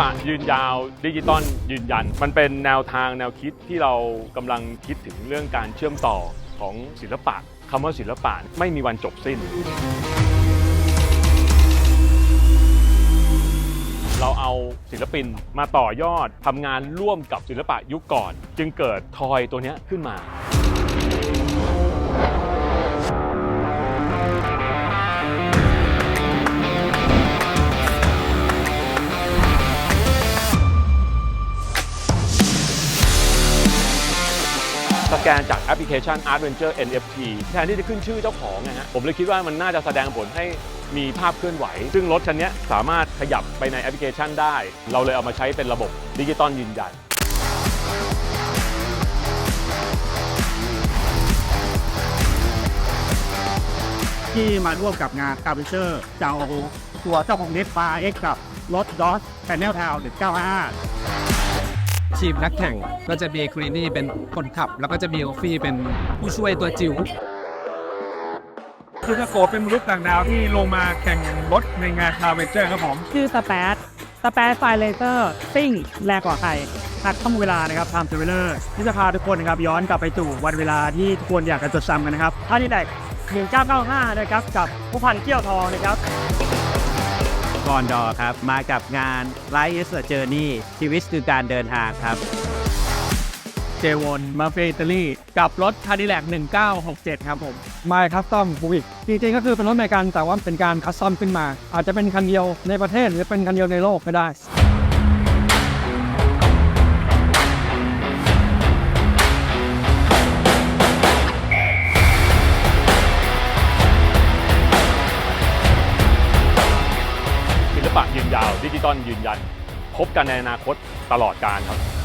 ปะยืนยาวดิจิตอลยืนยัน มันเป็นแนวทางแนวคิดที่เรากำลังคิดถึงเรื่องการเชื่อมต่อของศิลปะคำว่าศิลปะไม่มีวันจบสิ้น เราเอาศิลปินมาต่อยอดทำงานร่วมกับศิลปะยุคก่อน จึงเกิดทอยตัวเนี้ยขึ้นมา สแกนจากแอปพลิเคชัน Art Venture NFT แทนที่จะขึ้นชื่อเจ้าของนะฮะผมเลยคิดว่ามันน่าจะแสดงผลให้มีภาพเคลื่อนไหว ซึ่งรถคันนี้สามารถขยับไปในแอปพลิเคชันได้ เราเลยเอามาใช้เป็นระบบดิจิตอลยืนยันที่มาร่วมกับงานคาร์บิเชอร์จะเอาตัวเจ้าของเน็ตฟ้าเอ็กกับรถดอสแพนเนลทาวน์195 ทีมนักแข่งก็จะมีครีนี่เป็นคนขับ แล้วก็จะมีโอฟี่เป็นผู้ช่วยตัวจิ๋วคือถ้าโกเป็นมนุษย์ต่างดาวที่ลงมาแข่งรถในงานคาร์เวนเจอร์ครับผม ชื่อสเปซสเปซไฟเลเซอร์ซิ่งแรงกว่าใครหักข้อมเวลานะครับ Time Traveler ที่จะพาทุกคนนะครับย้อนกลับไปสู่วันเวลาที่ทุกคนอยากจะจดจำกันนะครับท่านี้แดก1995 นะครับ กับผู้พันเกี้ยวทองนะครับ ก่อนดอครับ มากับงาน Life is a Journey ชีวิตคือการเดินทางครับ เจวอนมาเฟอิตาลีกับรถคาร์ดิแลก1967 ครับผมไม่คัสตอมบูวิกจริงๆก็คือเป็นรถอเมริกันแต่ว่าเป็นการคัสตอมขึ้นมา อาจจะเป็นคันเดียวในประเทศหรือเป็นคันเดียวในโลกก็ได้ ดิจิตอลยืนยัน พบกันในอนาคตตลอดการครับ